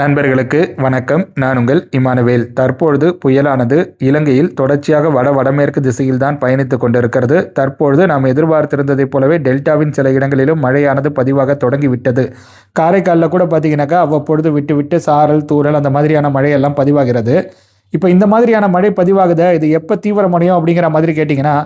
நண்பர்களுக்கு வணக்கம். நான் உங்கள் இமானுவேல். தற்பொழுது புயலானது இலங்கையில் தொடர்ச்சியாக வட வடமேற்கு திசையில் தான் பயணித்து கொண்டிருக்கிறது. தற்பொழுது நாம் எதிர்பார்த்திருந்ததைப் போலவே டெல்டாவின் சில இடங்களிலும் மழையானது பதிவாக தொடங்கிவிட்டது. காரைக்காலில் கூட பார்த்தீங்கன்னாக்கா அவ்வப்பொழுது விட்டு விட்டு சாரல் தூறல் அந்த மாதிரியான மழையெல்லாம் பதிவாகிறது. இப்போ இந்த மாதிரியான மழை பதிவாகுதா? இது எப்போ தீவிரமடையும் அப்படிங்கிற மாதிரி கேட்டிங்கன்னா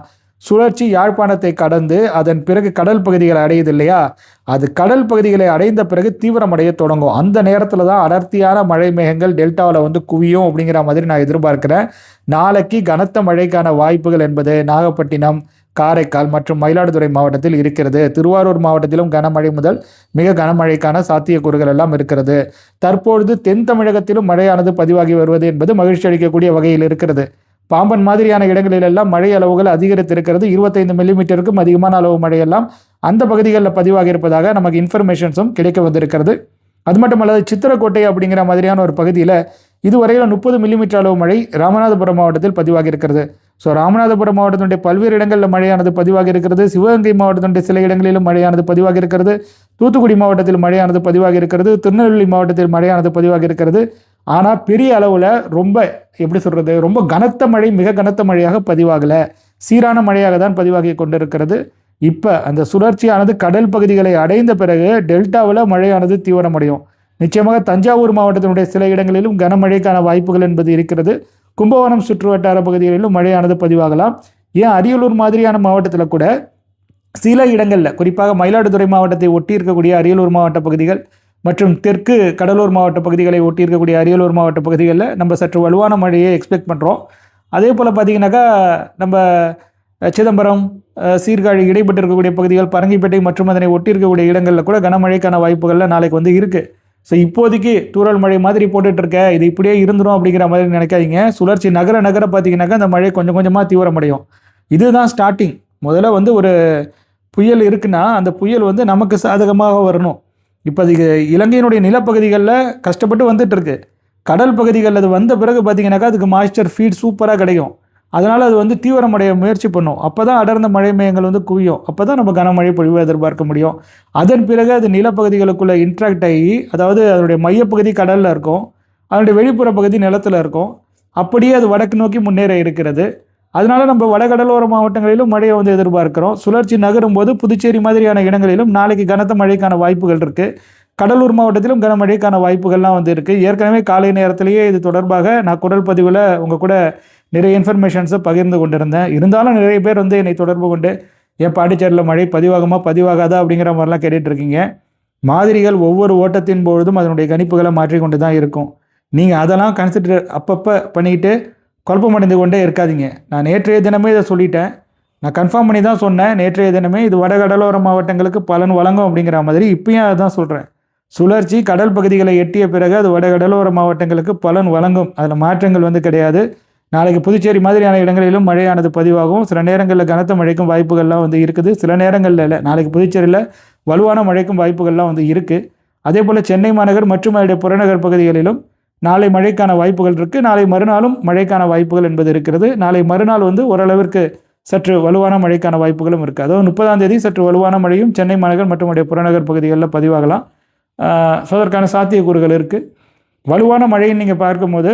சுழற்சி யாழ்ப்பாணத்தை கடந்து அதன் பிறகு கடல் பகுதிகளை அடையுது இல்லையா அது கடல் பகுதிகளை அடைந்த பிறகு தீவிரமடைய தொடங்கும். அந்த நேரத்தில் தான் அடர்த்தியான மழை மேகங்கள் டெல்டாவில் வந்து குவியும் அப்படிங்கிற மாதிரி நான் எதிர்பார்க்கிறேன். நாளைக்கு கனத்த மழைக்கான வாய்ப்புகள் என்பது நாகப்பட்டினம் காரைக்கால் மற்றும் மயிலாடுதுறை மாவட்டத்தில் இருக்கிறது. திருவாரூர் மாவட்டத்திலும் கனமழை முதல் மிக கனமழைக்கான சாத்தியக்கூறுகள் எல்லாம் இருக்கிறது. தற்பொழுது தென் தமிழகத்திலும் மழையானது பதிவாகி வருவது என்பது மகிழ்ச்சி அளிக்கக்கூடிய வகையில் இருக்கிறது. பாம்பன் மாதிரியான இடங்களில் எல்லாம் மழை அளவுகள் அதிகரித்திருக்கிறது. இருபத்தைந்து மில்லிமீட்டருக்கும் அதிகமான அளவு மழையெல்லாம் அந்த பகுதிகளில் பதிவாக இருப்பதாக நமக்கு இன்ஃபர்மேஷன்ஸும் கிடைக்க வந்திருக்கிறது. அது மட்டும் அல்லது சித்திரக்கோட்டை அப்படிங்கிற மாதிரியான ஒரு பகுதியில் இதுவரையில் முப்பது மில்லிமீட்டர் அளவு மழை ராமநாதபுரம் மாவட்டத்தில் பதிவாக இருக்கிறது ஸோ ராமநாதபுரம் மாவட்டத்தினுடைய பல்வேறு இடங்களில் மழையானது பதிவாக இருக்கிறது. சிவகங்கை மாவட்டத்தினுடைய சில இடங்களிலும் மழையானது பதிவாக இருக்கிறது. தூத்துக்குடி மாவட்டத்தில் மழையானது பதிவாக இருக்கிறது. திருநெல்வேலி மாவட்டத்தில் மழையானது பதிவாக இருக்கிறது. ஆனால் பெரிய அளவில் ரொம்ப எப்படி சொல்கிறது ரொம்ப கனத்த மழை மிக கனத்த மழையாக பதிவாகலை. சீரான மழையாக தான் பதிவாகி கொண்டிருக்கிறது. இப்போ அந்த சுழற்சியானது கடல் பகுதிகளை அடைந்த பிறகு டெல்டாவில் மழையானது தீவிரமடையும். நிச்சயமாக தஞ்சாவூர் மாவட்டத்தினுடைய சில இடங்களிலும் கனமழைக்கான வாய்ப்புகள் என்பது இருக்கிறது. கும்பகோணம் சுற்றுவட்டார பகுதிகளிலும் மழையானது பதிவாகலாம். ஏன் அரியலூர் மாதிரியான மாவட்டத்தில் கூட சில இடங்களில் குறிப்பாக மயிலாடுதுறை மாவட்டத்தை ஒட்டி இருக்கக்கூடிய அரியலூர் மாவட்ட பகுதிகள் மற்றும் தெற்கு கடலூர் மாவட்ட பகுதிகளை ஒட்டி இருக்கக்கூடிய அரியலூர் மாவட்ட பகுதிகளில் நம்ம சற்று வலுவான மழையை எக்ஸ்பெக்ட் பண்ணுறோம் அதே போல் பார்த்திங்கனாக்கா நம்ம சிதம்பரம் சீர்காழி இடைப்பட்டு இருக்கக்கூடிய பகுதிகள் பரங்கிப்பேட்டை மற்றும் அதனை ஒட்டி இருக்கக்கூடிய இடங்களில் கூட கனமழைக்கான வாய்ப்புகளில் நாளைக்கு வந்து இருக்குது ஸோ இப்போதைக்கு தூரல் மழை மாதிரி போட்டுட்டு இருக்க இது இப்படியே இருந்துடும் அப்படிங்கிற மாதிரி நினைக்காதீங்க. சுழற்சி நகர நகர பார்த்தீங்கன்னாக்கா அந்த மழை கொஞ்சம் கொஞ்சமாக தீவிரமடையும். இதுதான் ஸ்டார்டிங் முதல்ல வந்து ஒரு புயல் இருக்குன்னா அந்த புயல் வந்து நமக்கு சாதகமாக வரணும். இப்போ இலங்கையினுடைய நிலப்பகுதிகளில் கஷ்டப்பட்டு வந்துட்டுருக்கு. கடல் பகுதிகளில் அது வந்த பிறகு பார்த்தீங்கன்னாக்கா அதுக்கு மாய்ஸ்டர் ஃபீட் சூப்பராக கிடைக்கும். அதனால் அது வந்து தீவிரமடைய முயற்சி பண்ணும். அப்போ தான் அடர்ந்த மழை மையங்கள் வந்து குவியும். அப்போ தான் நம்ம கனமழை பொழிவு எதிர்பார்க்க முடியும். அதன் பிறகு அது நிலப்பகுதிகளுக்குள்ளே இன்ட்ராக்ட் ஆகி அதாவது அதனுடைய மையப்பகுதி கடலில் இருக்கும். அதனுடைய வெளிப்புற பகுதி நிலத்தில் இருக்கும். அப்படியே அது வடக்கு நோக்கி முன்னேற இருக்கிறது. அதனால நம்ம வடகடலோர மாவட்டங்களிலும் மழையை வந்து எதிர்பார்க்கிறோம். சுழற்சி நகரும் போது புதுச்சேரி மாதிரியான இடங்களிலும் நாளைக்கு கனத்த மழைக்கான வாய்ப்புகள் இருக்குது கடலூர் மாவட்டத்திலும் கனமழைக்கான வாய்ப்புகள்லாம் வந்து இருக்குது ஏற்கனவே காலை நேரத்திலேயே இது தொடர்பாக நான் குரல் பதிவில் உங்கள் கூட நிறைய இன்ஃபர்மேஷன்ஸை பகிர்ந்து கொண்டிருந்தேன். இருந்தாலும் நிறைய பேர் வந்து என்னை தொடர்பு கொண்டு என் பாண்டிச்சேரியில் மழை பதிவாகுமா பதிவாகாதா? அப்படிங்கிற மாதிரிலாம் கேட்டுட்ருக்கீங்க. மாதிரிகள் ஒவ்வொரு ஓட்டத்தின் பொழுதும் அதனுடைய கணிப்புகளை மாற்றிக்கொண்டு தான் இருக்கும். நீங்கள் அதெல்லாம் கன்சிடர் அப்பப்போ பண்ணிக்கிட்டு குழப்பமடைந்து கொண்டே இருக்காதிங்க. நான் நேற்றைய தினமே இதை சொல்லிட்டேன். நான் கன்ஃபார்ம் பண்ணி தான் சொன்னேன். நேற்றைய தினமே இது வடகடலோர மாவட்டங்களுக்கு பலன் வழங்கும் அப்படிங்கிற மாதிரி இப்பயும் அதை தான் சொல்கிறேன் சுழற்சி கடல் பகுதிகளை எட்டிய பிறகு அது வடகடலோர மாவட்டங்களுக்கு பலன் வழங்கும். அதில் மாற்றங்கள் வந்து கிடையாது. நாளைக்கு புதுச்சேரி மாதிரியான இடங்களிலும் மழையானது பதிவாகும். சில நேரங்களில் கனத்த மழைக்கும் வாய்ப்புகள்லாம் வந்து இருக்குது. சில நேரங்களில் இல்லை. நாளைக்கு புதுச்சேரியில் வலுவான மழைக்கும் வாய்ப்புகள்லாம் வந்து இருக்குது அதே போல் சென்னை மாநகர் மற்றும் அதனுடைய புறநகர் பகுதிகளிலும் நாளை மழைக்கான வாய்ப்புகள் இருக்குது நாளை மறுநாளும் மழைக்கான வாய்ப்புகள் என்பது இருக்கிறது. நாளை மறுநாள் வந்து ஓரளவிற்கு சற்று வலுவான மழைக்கான வாய்ப்புகளும் இருக்குது அதாவது முப்பதாம் தேதி சற்று வலுவான மழையும் சென்னை மாநகர் மற்றும் உடைய புறநகர் பகுதிகளில் பதிவாகலாம். ஸோ அதற்கான சாத்தியக்கூறுகள் இருக்குது வலுவான மழைன்னு நீங்கள் பார்க்கும்போது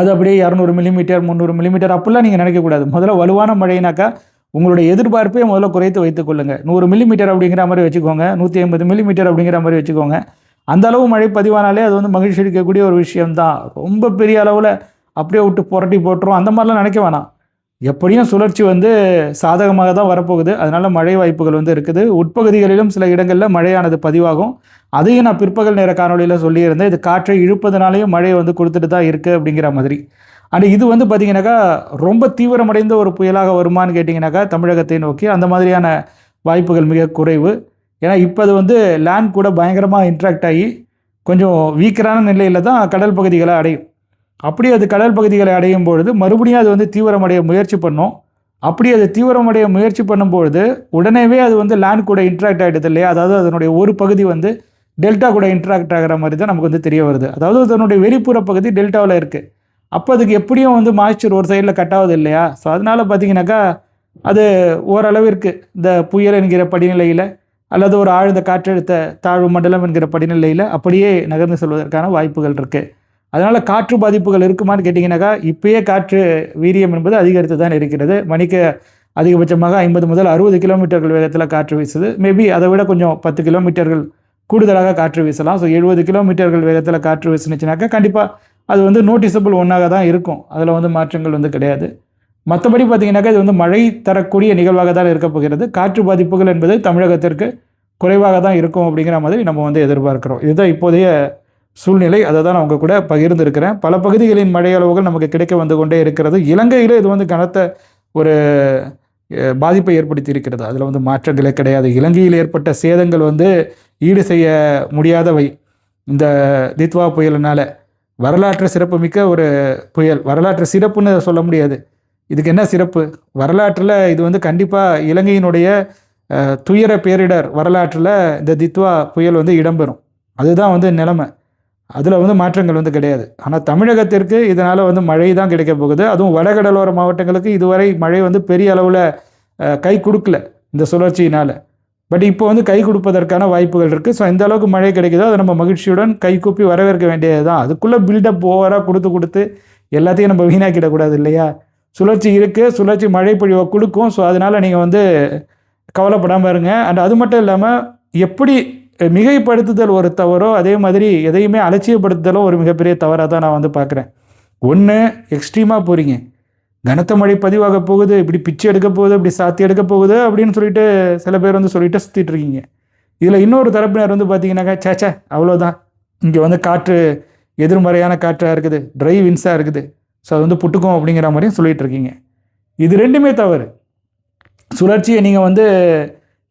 அது அப்படியே இரநூறு மில்லிமீட்டர் முந்நூறு மில்லிமீட்டர் அப்படிலாம் நீங்கள் நினைக்கக்கூடாது. முதல்ல வலுவான மழைனாக்கா உங்களுடைய எதிர்பார்ப்பே முதல்ல குறைத்து வைத்துக்கொள்ளுங்கள் நூறு மில்லிமீட்டர் அப்படிங்கிற மாதிரி வச்சுக்கோங்க. நூற்றி ஐம்பது மில்லிமீட்டர் அப்படிங்கிற மாதிரி வச்சுக்கோங்க. அந்த அளவு மழை பதிவானாலே அது வந்து மகிழ்ச்சி அளிக்கக்கூடிய ஒரு விஷயம்தான். ரொம்ப பெரிய அளவில் அப்படியே விட்டு புரட்டி போட்டுரும். அந்த மாதிரிலாம் நினைக்க வேணாம். எப்படியும் சுழற்சி வந்து சாதகமாக தான் வரப்போகுது. அதனால் மழை வாய்ப்புகள் வந்து இருக்குது. உட்பகுதிகளிலும் சில இடங்களில் மழையானது பதிவாகும். அதையும் நான் பிற்பகல் நேர காணொலியில் சொல்லியிருந்தேன். இது காற்றை இழுப்பதனாலையும் மழையை வந்து கொடுத்துட்டு தான் இருக்குது அப்படிங்கிற மாதிரி. அண்ட் இது வந்து பார்த்திங்கனாக்கா ரொம்ப தீவிரமடைந்த ஒரு புயலாக வருமானு கேட்டிங்கனாக்கா தமிழகத்தை நோக்கி அந்த மாதிரியான வாய்ப்புகள் மிக குறைவு. ஏன்னா இப்போ அது வந்து லேண்ட் கூட பயங்கரமாக இன்ட்ராக்ட் ஆகி கொஞ்சம் வீக்கரான நிலையில் தான் கடல் பகுதிகளை அடையும். அப்படி அது கடல் பகுதிகளை அடையும் பொழுது மறுபடியும் அது வந்து தீவிரமடைய முயற்சி பண்ணும். அப்படி அது தீவிரமடைய முயற்சி பண்ணும்பொழுது உடனேவே அது வந்து லேண்ட் கூட இன்ட்ராக்ட் ஆகிடுது இல்லையா? அதாவது அதனுடைய ஒரு பகுதி வந்து டெல்டா கூட இன்ட்ராக்ட் ஆகிற மாதிரி தான் நமக்கு வந்து தெரிய வருது. அதாவது அதனுடைய வெளிப்புற பகுதி டெல்டாவில் இருக்குது அப்போ அதுக்கு எப்படியும் வந்து மாய்ச்சர் ஒரு சைடில் கட் ஆகுது இல்லையா? ஸோ அதனால் பார்த்தீங்கன்னாக்கா அது ஓரளவிற்கு இந்த புயல் என்கிற படிநிலையில் அல்லது ஒரு ஆழ்ந்த காற்றழுத்த தாழ்வு மண்டலம் என்கிற படிநிலையில் அப்படியே நகர்ந்து செல்வதற்கான வாய்ப்புகள் இருக்குது அதனால் காற்று பாதிப்புகள் இருக்குமான்னு கேட்டிங்கனாக்கா இப்பயே காற்று வீரியம் என்பது அதிகரித்து தான் இருக்கிறது. மணிக்கு அதிகபட்சமாக ஐம்பது முதல் அறுபது கிலோமீட்டர்கள் வேகத்தில் காற்று வீசுது. மேபி அதை விட கொஞ்சம் பத்து கிலோமீட்டர்கள் கூடுதலாக காற்று வீசலாம். ஸோ எழுபது கிலோமீட்டர்கள் வேகத்தில் காற்று வீசுனுச்சுனாக்கா கண்டிப்பாக அது வந்து நோட்டிசபிள் ஒன்றாக தான் இருக்கும். அதில் வந்து மாற்றங்கள் வந்து கிடையாது. மற்றபடி பார்த்தீங்கன்னாக்கா இது வந்து மழை தரக்கூடிய நிகழ்வாக தான் இருக்க போகிறது. காற்று பாதிப்புகள் என்பது தமிழகத்திற்கு குறைவாக தான் இருக்கும் அப்படிங்கிற மாதிரி நம்ம வந்து எதிர்பார்க்குறோம். இதுதான் இப்போதைய சூழ்நிலை. அதை தான் நான் உங்கள் கூட பகிர்ந்துருக்கிறேன். பல பகுதிகளின் மழை அளவுகள் நமக்கு கிடைக்க வந்து கொண்டே இருக்கிறது. இலங்கையில் இது வந்து கனத்த ஒரு பாதிப்பை ஏற்படுத்தி இருக்கிறது அதில் வந்து மாற்றங்களே கிடையாது. இலங்கையில் ஏற்பட்ட சேதங்கள் வந்து ஈடு செய்ய முடியாதவை. இந்த தித்வா புயலினால் வரலாற்று சிறப்புமிக்க ஒரு புயல். வரலாற்று சிறப்புன்னு சொல்ல முடியாது. இதுக்கு என்ன சிறப்பு? வரலாற்றில் இது வந்து கண்டிப்பாக இலங்கையினுடைய துயர பேரிடர் வரலாற்றில் இந்த தித்வா புயல் வந்து இடம்பெறும். அதுதான் வந்து நிலைமை. அதில் வந்து மாற்றங்கள் வந்து கிடையாது. ஆனால் தமிழகத்திற்கு இதனால் வந்து மழை தான் கிடைக்க போகுது. அதுவும் வடகடலோர மாவட்டங்களுக்கு இதுவரை மழை வந்து பெரிய அளவில் கை கொடுக்கல இந்த சுழற்சியினால். பட் இப்போ வந்து கை கொடுப்பதற்கான வாய்ப்புகள் இருக்குது ஸோ எந்த அளவுக்கு மழை கிடைக்குதோ அதை நம்ம மகிழ்ச்சியுடன் கை கூப்பி வரவேற்க வேண்டியது தான் அதுக்குள்ளே பில்டப் ஓவராக கொடுத்து கொடுத்து எல்லாத்தையும் நம்ம வீணாக்கிடக்கூடாது இல்லையா? சுழற்சி இருக்குது சுழற்சி மழை பொழிவை கொடுக்கும். ஸோ அதனால் நீங்கள் வந்து கவலைப்படாமல் இருங்க. அண்ட் அது மட்டும் இல்லாமல் எப்படி மிகைப்படுத்துதல் ஒரு தவறோ அதே மாதிரி எதையுமே அலட்சியப்படுத்துதலும் ஒரு மிகப்பெரிய தவறாக தான் நான் வந்து பார்க்குறேன். ஒன்று எக்ஸ்ட்ரீமாக போகிறீங்க கனத்த மழை பதிவாக போகுது இப்படி பிச்சை எடுக்க போகுது இப்படி சாத்தி எடுக்க போகுது அப்படின்னு சொல்லிட்டு சில பேர் வந்து சொல்லிட்டு சுற்றிட்டு இருக்கீங்க. இதில் இன்னொரு தரப்பினர் வந்து பார்த்தீங்கன்னாக்கா சேச்சே அவ்வளோதான் இங்கே வந்து காற்று எதிர்மறையான காற்றாக இருக்குது ட்ரை வின்ஸாக இருக்குது. ஸோ அது வந்து புட்டுக்கும் அப்படிங்கிற மாதிரியும் சொல்லிகிட்டு இருக்கீங்க இது ரெண்டுமே தவறு. சுழற்சியை நீங்கள் வந்து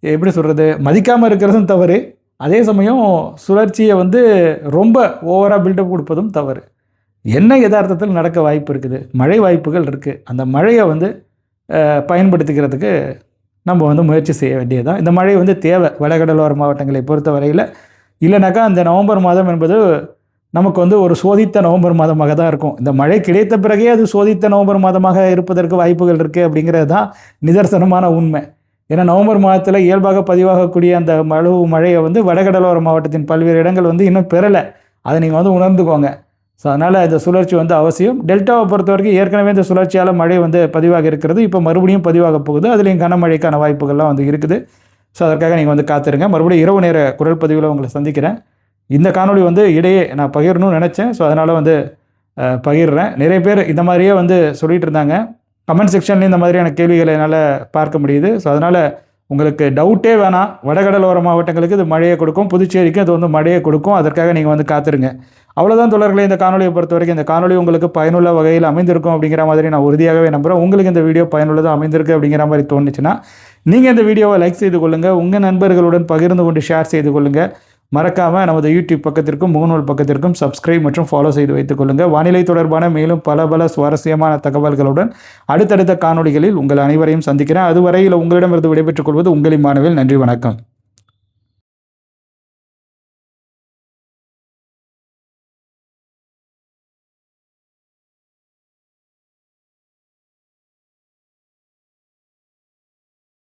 எப்படி சொல்கிறது மதிக்காமல் இருக்கிறதும் தவறு. அதே சமயம் சுழற்சியை வந்து ரொம்ப ஓவராக பில்டப் கொடுப்பதும் தவறு. என்ன யதார்த்தத்தில் நடக்க வாய்ப்பு இருக்குது? மழை வாய்ப்புகள் இருக்குது அந்த மழையை வந்து பயன்படுத்திக்கிறதுக்கு நம்ம வந்து முயற்சி செய்ய வேண்டியதுதான். இந்த மழை வந்து தேவை. வடகடலோர மாவட்டங்களை பொறுத்த வரையில் இல்லைனாக்கா அந்த நவம்பர் மாதம் என்பது நமக்கு வந்து ஒரு சோதித்த நவம்பர் மாதமாக தான் இருக்கும். இந்த மழை கிடைத்த பிறகே அது சோதித்த நவம்பர் மாதமாக இருப்பதற்கு வாய்ப்புகள் இருக்குது அப்படிங்கிறது தான் நிதர்சனமான உண்மை. ஏன்னா நவம்பர் மாதத்தில் இயல்பாக பதிவாகக்கூடிய அந்த மழு மழையை வந்து வடகடலோர மாவட்டத்தின் பல்வேறு இடங்கள் வந்து இன்னும் பெறலை. அதை நீங்கள் வந்து உணர்ந்துக்கோங்க. ஸோ அதனால் இந்த சுழற்சி வந்து அவசியம். டெல்டாவை பொறுத்த வரைக்கும் ஏற்கனவே இந்த சுழற்சியால் மழை வந்து பதிவாக இருக்கிறது. இப்போ மறுபடியும் பதிவாக போகுது. அதுலேயும் கனமழைக்கான வாய்ப்புகள்லாம் வந்து இருக்குது. ஸோ அதற்காக நீங்கள் வந்து காத்திருங்க. மறுபடியும் இரவு நேர குரல் பதிவில் உங்களை சந்திக்கிறேன். இந்த காணொலி வந்து இடையே நான் பகிரணும்னு நினச்சேன். ஸோ அதனால் வந்து பகிர்றேன். நிறைய பேர் இந்த மாதிரியே வந்து சொல்லிகிட்டு இருந்தாங்க. கமெண்ட் செக்ஷன்லேயும் இந்த மாதிரியான கேள்விகளை என்னால் பார்க்க முடியுது. ஸோ அதனால் உங்களுக்கு டவுட்டே வேணாம். வடகடலோர மாவட்டங்களுக்கு இது மழையை கொடுக்கும். புதுச்சேரிக்கு அது வந்து மழையை கொடுக்கும். அதற்காக நீங்கள் வந்து காத்துருங்க. அவ்வளோதான் தொடர்களை இந்த காணொலியை பொறுத்த வரைக்கும் இந்த காணொலி உங்களுக்கு பயனுள்ள வகையில் அமைந்திருக்கும் அப்படிங்கிற மாதிரி நான் உறுதியாகவே நம்புகிறேன் உங்களுக்கு இந்த வீடியோ பயனுள்ளதாக அமைந்திருக்கு அப்படிங்கிற மாதிரி தோணுச்சுன்னா நீங்கள் இந்த வீடியோவை லைக் செய்து கொள்ளுங்கள் உங்கள் நண்பர்களுடன் பகிர்ந்து கொண்டு ஷேர் செய்து கொள்ளுங்கள் மறக்காமல் நமது யூடியூப் பக்கத்திற்கும் முகநூல் பக்கத்திற்கும் சப்ஸ்கிரைப் மற்றும் ஃபாலோ செய்து வைத்துக் கொள்ளுங்கள் வானிலை தொடர்பான மேலும் பல பல சுவாரஸ்யமான தகவல்களுடன் அடுத்தடுத்த காணொளிகளில் உங்கள் அனைவரையும் சந்திக்கிறேன். அதுவரையில் உங்களிடமிருந்து விடைபெற்றுக் கொள்வது உங்களின் மாணவில் நன்றி வணக்கம்.